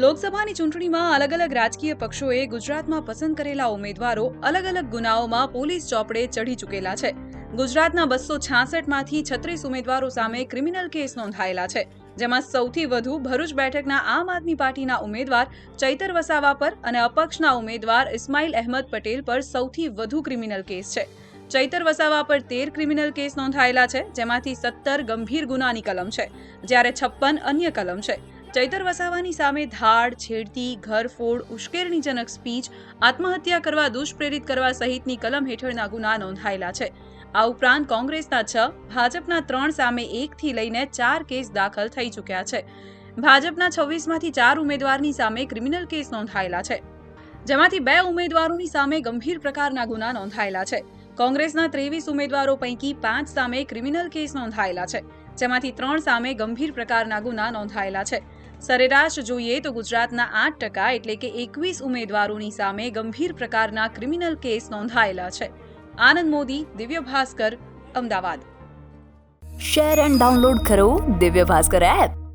લોકસભાની ચૂંટણીમાં અલગ અલગ રાજકીય પક્ષોએ ગુજરાતમાં પસંદ કરેલા ઉમેદવારો અલગ અલગ ગુનાઓમાં પોલીસ ચોપડે ચઢી ચૂકેલા છે. ગુજરાતના બસો છાસઠમાંથી છત્રીસ ઉમેદવારો સામે ક્રિમિનલ કેસ નોંધાયેલા છે. જેમાં સૌથી વધુ ભરૂચ બેઠકના આમ આદમી પાર્ટીના ઉમેદવાર ચૈતર વસાવા પર અને અપક્ષના ઉમેદવાર ઇસ્માઇલ અહેમદ પટેલ પર સૌથી વધુ ક્રિમિનલ કેસ છે. ચૈતર વસાવા પર તેર ક્રિમિનલ કેસ નોંધાયેલા છે, જેમાંથી સત્તર ગંભીર ગુનાની કલમ છે, જ્યારે છપ્પન અન્ય કલમ છે. ચૈતર વસાવાની સામે ધાડ, છેડતી, ઘરફોડ, ઉશ્કેરણીજનક સ્પીચ, આત્મહત્યા કરવા, દુષ્પ્રેરિત કરવા સહિતની કલમ હેઠળના ગુના નોંધાયેલા છે. આ ઉપરાંત કોંગ્રેસના છ, ભાજપના ત્રણ સામે એકથી લઈને ચાર કેસ દાખલ થઈ ચૂક્યા છે. ભાજપના છવ્વીસમાંથી ચાર ઉમેદવારની સામે ક્રિમિનલ કેસ નોંધાયેલા છે. જેમાંથી બે ઉમેદવારોની સામે ગંભીર પ્રકારના ગુના નોંધાયેલા છે. કોંગ્રેસના ત્રેવીસ ઉમેદવારો પૈકી પાંચ સામે ક્રિમિનલ કેસ નોંધાયેલા છે. જેમાંથી ત્રણ સામે ગંભીર પ્રકારના ગુના નોંધાયેલા છે. સરેરાશ જોઈએ તો ગુજરાતના આઠ ટકા એટલે કે એકવીસ ઉમેદવારોની સામે ગંભીર પ્રકારના ક્રિમિનલ કેસ નોંધાયેલા છે. Anand Modi, Divya Bhaskar, Ahmedabad. Share and download કરો દિવ્ય ભાસ્કર એપ.